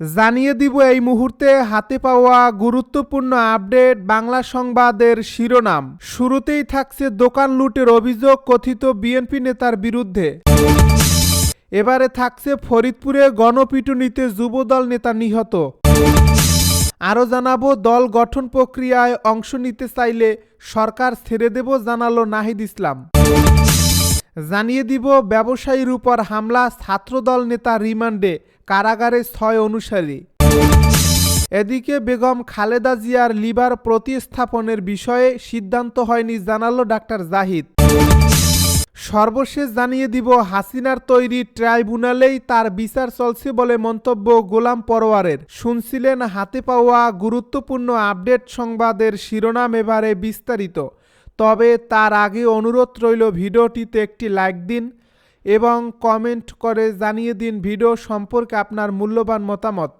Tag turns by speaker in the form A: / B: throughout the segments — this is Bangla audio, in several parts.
A: জানিয়ে দিব এই মুহূর্তে হাতে পাওয়া গুরুত্বপূর্ণ আপডেট বাংলা সংবাদের শিরোনাম। শুরুতেই থাকছে দোকান লুটের অভিযোগ কথিত বিএনপি নেতার বিরুদ্ধে। এবারে থাকছে ফরিদপুরে গণপিটুনিতে যুবদল নেতা নিহত। আরও জানাব, দল গঠন প্রক্রিয়ায় অংশ নিতে চাইলে সরকার ছেড়ে দেব, জানালো নাহিদ ইসলাম। জানিয়ে দিব, ব্যবসায়ীর উপর হামলা, ছাত্রদল নেতা রিমান্ডে। কারাগারে ছয় অনুসারী। এদিকে বেগম খালেদা জিয়ার লিভার প্রতিস্থাপনের বিষয়ে সিদ্ধান্ত হয়নি জানালো ডাক্তার জাহিদ। সর্বশেষ জানিয়ে দিব, হাসিনার তৈরি ট্রাইব্যুনালেই তার বিচার চলছে বলে মন্তব্য গোলাম পরোয়ারের। শুনছিলেন হাতে পাওয়া গুরুত্বপূর্ণ আপডেট সংবাদের শিরোনাম এবারে বিস্তারিত। তবে তার আগে অনুরোধ রইল, ভিডিওটিতে একটি লাইক দিন এবং কমেন্ট করে জানিয়ে দিন ভিডিও সম্পর্কে আপনার মূল্যবান মতামত।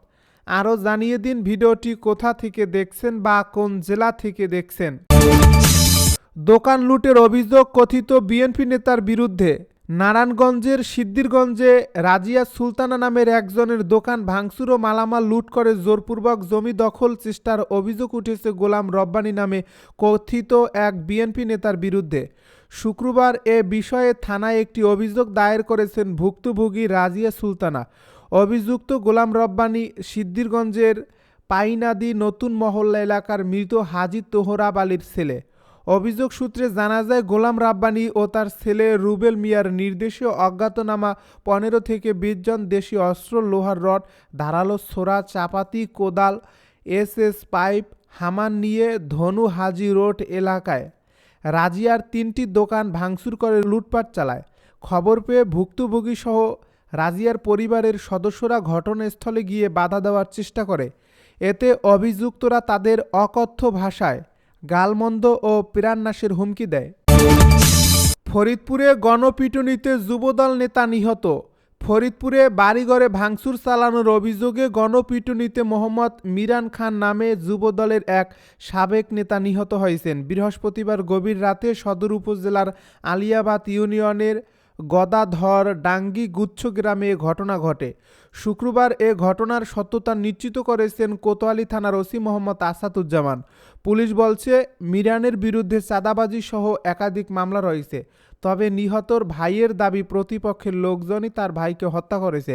A: আরও জানিয়ে দিন ভিডিওটি কোথা থেকে দেখছেন বা কোন জেলা থেকে দেখছেন। দোকান লুটের অভিযোগ কথিত বিএনপি নেতার বিরুদ্ধে। নারায়ণগঞ্জের সিদ্দিরগঞ্জে রাজিয়া সুলতানা নামের একজনের দোকান ভাঙচুর ও মালামাল লুট করে জোরপূর্বক জমি দখল চেষ্টার অভিযোগ উঠেছে গোলাম রব্বানী নামে কথিত এক বিএনপি নেতার বিরুদ্ধে। শুক্রবার এ বিষয়ে থানায় একটি অভিযোগ দায়ের করেছেন ভুক্তভোগী রাজিয়া সুলতানা। অভিযুক্ত গোলাম রব্বানী সিদ্দিরগঞ্জের পাইনাদি নতুন মহল্লা এলাকার মৃত হাজি তোহরাব আলীর ছেলে। অভিযোগ সূত্রে জানা যায়, গোলাম রাব্বানি ও তার ছেলে রুবেল মিয়ার নির্দেশে অজ্ঞাতনামা পনেরো থেকে বিশ জন দেশি অস্ত্র, লোহার রড, ধারালো ছোরা চাপাতি, কোদাল এস এস পাইপ, হামান নিয়ে ধনু হাজি রোড এলাকায়। রাজিয়ার তিনটি দোকান ভাঙচুর করে, লুটপাট চালায়। খবর পেয়ে ভুক্তভোগী সহ রাজিয়ার পরিবারের সদস্যরা ঘটনাস্থলে গিয়ে বাধা দেওয়ার চেষ্টা করে। এতে অভিযুক্তরা তাদের অকথ্য ভাষায় গালমন্দ ও প্রাণনাশের হুমকি দেয়। ফরিদপুরে গণপিটুনিতে যুবদল নেতা নিহত। ফরিদপুরে বাড়িঘরে ভাঙচুর চালানোর অভিযোগে গণপিটুনিতে মোহাম্মদ মিরান খান নামে যুবদলের এক সাবেক নেতা নিহত হয়েছেন। বৃহস্পতিবার গভীর রাতে সদর উপজেলার আলিয়াবাদ ইউনিয়নের গদাধর ডাঙ্গি গুচ্ছ গ্রামে এ ঘটনা ঘটে। শুক্রবার এ ঘটনার সত্যতা নিশ্চিত করেছেন কোতোয়ালি থানার ওসি মোহাম্মদ আসাদুজ্জামান। পুলিশ বলছে, মিরানের বিরুদ্ধে চাঁদাবাজি সহ একাধিক মামলা রয়েছে। তবে নিহতর ভাইয়ের দাবি, প্রতিপক্ষের লোকজনই তার ভাইকে হত্যা করেছে।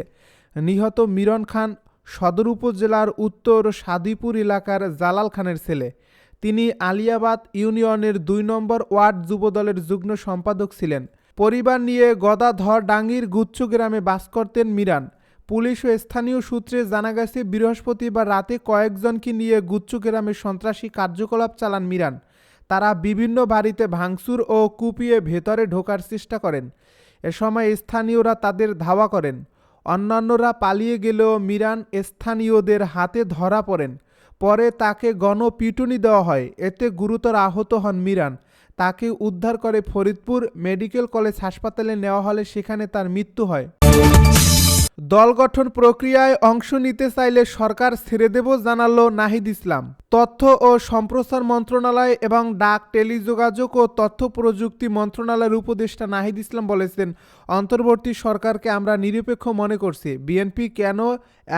A: নিহত মিরন খান সদর উপজেলার উত্তর সাদিপুর এলাকার জালাল খানের ছেলে। তিনি আলিয়াবাদ ইউনিয়নের দুই নম্বর ওয়ার্ড যুবদলের যুগ্ম সম্পাদক ছিলেন। পরিবার নিয়ে গদাধর ডাঙ্গির গুচ্ছ গ্রামে বাস করতেন মিরান। পুলিশ ও স্থানীয় সূত্রে জানা গেছে, বৃহস্পতিবার রাতে কয়েকজনকে নিয়ে গুচ্ছ গ্রামে সন্ত্রাসী কার্যকলাপ চালান মিরান। তারা বিভিন্ন বাড়িতে ভাঙচুর ও কুপিয়ে ভেতরে ঢোকার চেষ্টা করেন। এ সময় স্থানীয়রা তাদের ধাওয়া করেন। অন্যান্যরা পালিয়ে গেলেও মিরান স্থানীয়দের হাতে ধরা পড়েন। পরে তাকে গণপিটুনি দেওয়া হয়। এতে গুরুতর আহত হন মিরান। তাকে উদ্ধার করে ফরিদপুর মেডিকেল কলেজ হাসপাতালে নেওয়া হলে সেখানে তার মৃত্যু হয়। দল গঠন প্রক্রিয়ায় অংশ নিতে চাইলে সরকার ছেড়ে দেব জানালো নাহিদ ইসলাম। তথ্য ও সম্প্রচার মন্ত্রণালয় এবং ডাক টেলিযোগাযোগ ও তথ্য প্রযুক্তি মন্ত্রণালয়ের উপদেষ্টা নাহিদ ইসলাম বলেছেন, অন্তর্বর্তী সরকারকে আমরা নিরপেক্ষ মনে করছি। বিএনপি কেন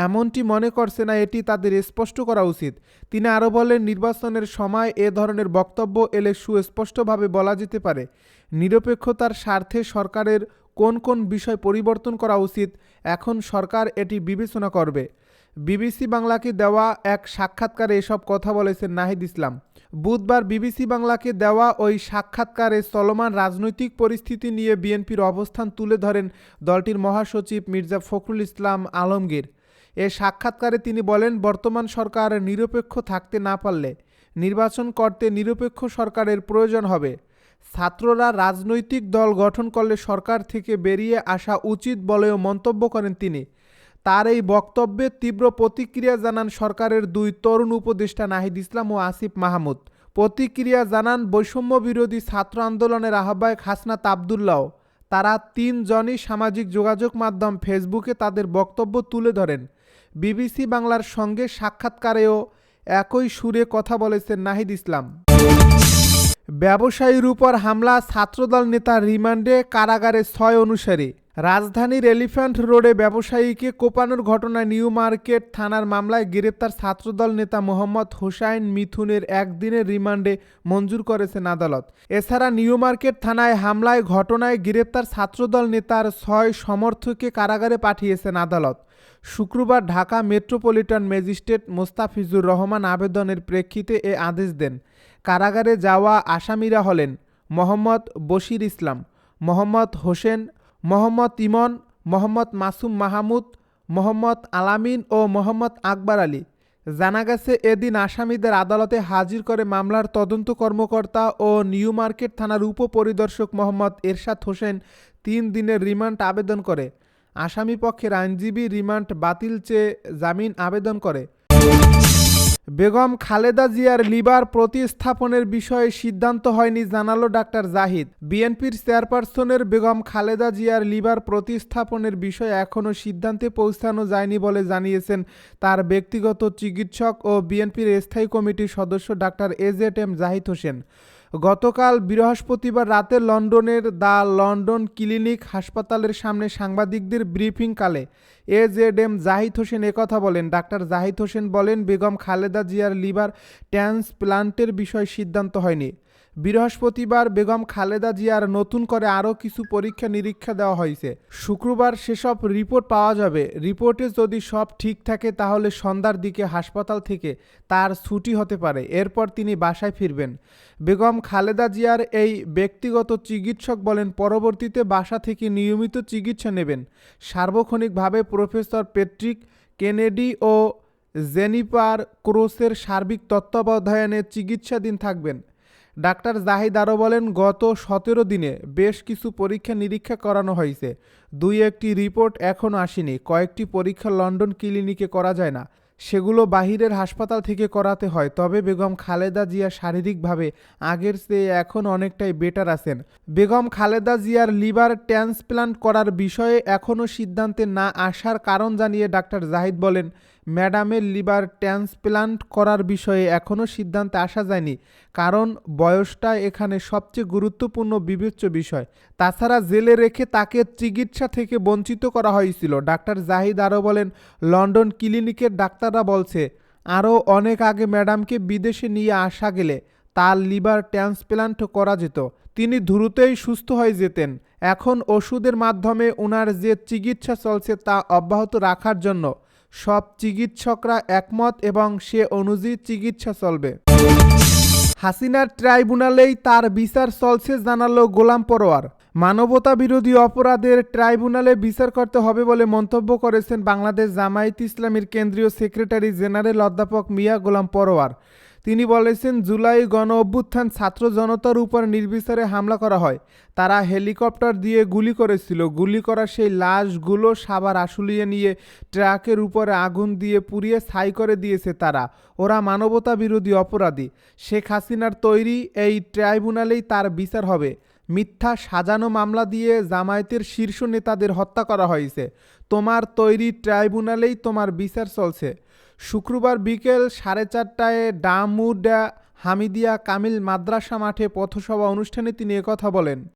A: এমনটি মনে করছে না এটি তাদের স্পষ্ট করা উচিত। তিনি আরও বলেন, নির্বাচনের সময় এ ধরনের বক্তব্য এলে সুস্পষ্টভাবে বলা যেতে পারে। নিরপেক্ষতার স্বার্থে সরকারের কোন কোন বিষয় পরিবর্তন করা উচিত, এখন সরকার এটি বিবেচনা করবে। বিবিসি বাংলাকে দেওয়া এক সাক্ষাৎকারে এসব কথা বলেছেন নাহিদ ইসলাম। বুধবার বিবিসি বাংলাকে দেওয়া ওই সাক্ষাৎকারে চলমান রাজনৈতিক পরিস্থিতি নিয়ে বিএনপির অবস্থান তুলে ধরেন দলটির মহাসচিব মির্জা ফখরুল ইসলাম আলমগীর। এ সাক্ষাৎকারে তিনি বলেন, বর্তমান সরকার নিরপেক্ষ থাকতে না পারলে নির্বাচন করতে নিরপেক্ষ সরকারের প্রয়োজন হবে। ছাত্ররা রাজনৈতিক দল গঠন করলে সরকার থেকে বেরিয়ে আসা উচিত বলেও মন্তব্য করেন তিনি। তার এই বক্তব্যে তীব্র প্রতিক্রিয়া জানান সরকারের দুই তরুণ উপদেষ্টা নাহিদ ইসলাম ও আসিফ মাহমুদ। প্রতিক্রিয়া জানান বৈষম্য বিরোধী ছাত্র আন্দোলনের আহ্বায়ক হাসনাত আবদুল্লাহ। তারা তিনজনই সামাজিক যোগাযোগ মাধ্যম ফেসবুকে তাদের বক্তব্য তুলে ধরেন। বিবিসি বাংলার সঙ্গে সাক্ষাৎকারেও একই সুরে কথা বলেছেন নাহিদ ইসলাম। ব্যবসায়ীর উপর হামলা ছাত্রদল নেতা রিমান্ডে কারাগারে ছয় অনুসারী। রাজধানীর এলিফ্যান্ট রোডে ব্যবসায়ীকে কোপানোর ঘটনায় নিউ মার্কেট থানার মামলায় গ্রেপ্তার ছাত্রদল নেতা মোহাম্মদ হোসাইন মিথুনের একদিনের রিমান্ডে মঞ্জুর করেছেন আদালত। এছাড়া নিউ মার্কেট থানায় হামলায় ঘটনায় গ্রেপ্তার ছাত্রদল নেতার ছয় সমর্থককে কারাগারে পাঠিয়েছেন আদালত। শুক্রবার ঢাকা মেট্রোপলিটন ম্যাজিস্ট্রেট মোস্তাফিজুর রহমান আবেদনের প্রেক্ষিতে এ আদেশ দেন। কারাগারে যাওয়া আসামিরা হলেন মোহাম্মদ বশির ইসলাম, মোহাম্মদ হোসেন মোহাম্মদ ইমন, মোহাম্মদ মাসুম মাহমুদ, মোহাম্মদ আলামিন ও মোহাম্মদ আকবর আলী। জানা গেছে, এদিন আসামিদের আদালতে হাজির করে মামলার তদন্ত কর্মকর্তা ও নিউ মার্কেট থানার উপপরিদর্শক মোহাম্মদ এরশাদ হোসেন তিন দিনের রিমান্ড আবেদন করে। আসামি পক্ষের আইনজীবী রিমান্ড বাতিল চেয়ে জামিন আবেদন করে। বেগম খালেদা জিয়ার লিভার প্রতিস্থাপনের বিষয়ে সিদ্ধান্ত হয়নি জানালো ডাক্তার জাহিদ। বিএনপির চেয়ারপারসনের বেগম খালেদা জিয়ার লিভার প্রতিস্থাপনের বিষয়ে এখনও সিদ্ধান্তে পৌঁছানো যায়নি বলে জানিয়েছেন তার ব্যক্তিগত চিকিৎসক ও বিএনপির স্থায়ী কমিটির সদস্য doctor A Z M Zahid Hossain. গতকাল বৃহস্পতিবার রাতে লন্ডনের দ্য লন্ডন ক্লিনিক হাসপাতালের সামনে সাংবাদিকদের ব্রিফিংকালে A Z M Zahid Hossain একথা বলেন। ডাক্তার জাহিদ হোসেন বলেন, বেগম খালেদা জিয়ার লিভার ট্রান্সপ্লান্টের বিষয়ে সিদ্ধান্ত হয়নি। বৃহস্পতিবার বেগম খালেদা জিয়ার নতুন করে আরও কিছু পরীক্ষা নিরীক্ষা দেওয়া হয়েছে। শুক্রবার সেসব রিপোর্ট পাওয়া যাবে। রিপোর্টে যদি সব ঠিক থাকে, তাহলে সন্ধ্যার দিকে হাসপাতাল থেকে তার ছুটি হতে পারে। এরপর তিনি বাসায় ফিরবেন। বেগম খালেদা জিয়ার এই ব্যক্তিগত চিকিৎসক বলেন, পরবর্তীতে বাসা থেকে নিয়মিত চিকিৎসা নেবেন। সার্বক্ষণিকভাবে প্রফেসর পেট্রিক কেনেডি ও জেনিপার ক্রোসের সার্বিক তত্ত্বাবধানে চিকিৎসাধীন থাকবেন। ডাক্তার জাহিদ আরও বলেন, গত সতেরো দিনে বেশ কিছু পরীক্ষা নিরীক্ষা করানো হয়েছে। দুই একটি রিপোর্ট এখনও আসেনি। কয়েকটি পরীক্ষা লন্ডন ক্লিনিকে করা যায় না। সেগুলো বাহিরের হাসপাতাল থেকে করাতে হয়। তবে বেগম খালেদা জিয়া শারীরিকভাবে আগের চেয়ে এখন অনেকটাই বেটার আছেন। বেগম খালেদা জিয়ার লিভার ট্রান্সপ্লান্ট করার বিষয়ে এখনও সিদ্ধান্তে না আসার কারণ জানিয়ে ডাক্তার জাহিদ বলেন ম্যাডামের লিভার ট্রান্সপ্লান্ট করার বিষয়ে এখনও সিদ্ধান্তে আসা যায়নি, কারণ বয়সটা এখানে সবচেয়ে গুরুত্বপূর্ণ বিবেচ্য বিষয়। তাছাড়া জেলে রেখে তাকে চিকিৎসা থেকে বঞ্চিত করা হয়েছিল। ডাক্তার জাহিদ আরও বলেন, লন্ডন ক্লিনিকের ডাক্তাররা বলছে, আরও অনেক আগে ম্যাডামকে বিদেশে নিয়ে আসা গেলে তার লিভার ট্রান্সপ্লান্ট করা যেত। তিনি দ্রুতই সুস্থ হয়ে যেতেন। এখন ওষুধের মাধ্যমে ওনার যে চিকিৎসা চলছে তা অব্যাহত রাখার জন্য সব চিকিৎসকরা একমত এবং সে অনুযায়ী চিকিৎসা চলবে। হাসিনার ট্রাইব্যুনালেই তার বিচার চলছে জানালো গোলাম পরোয়ার। মানবতা বিরোধী অপরাধের ট্রাইব্যুনালে বিচার করতে হবে বলে মন্তব্য করেছেন বাংলাদেশ জামায়াত ইসলামীর কেন্দ্রীয় সেক্রেটারি জেনারেল অধ্যাপক মিয়া গোলাম পরোয়ার। তিনি বলেছেন, জুলাই গণ অভ্যুত্থান ছাত্র জনতার উপর নির্বিচারে হামলা করা হয়। তারা হেলিকপ্টার দিয়ে গুলি করেছিল। গুলি করা সেই লাশগুলো সাবার আশুলিয়ে নিয়ে ট্রাকের উপরে আগুন দিয়ে পুড়িয়ে ছাই করে দিয়েছে তারা। ওরা মানবতা বিরোধী অপরাধী। শেখ হাসিনার তৈরি এই ট্রাইব্যুনালেই তার বিচার হবে। মিথ্যা সাজানো মামলা দিয়ে জামায়াতের শীর্ষ নেতাদের হত্যা করা হয়েছে। তোমার তৈরি ট্রাইব্যুনালেই তোমার বিচার চলছে। শুক্রবার বিকেল সাড়ে চারটায় ডামুডা হামিদিয়া কামিল মাদ্রাসা মাঠে পথসভা অনুষ্ঠানে তিনি একথা বলেন।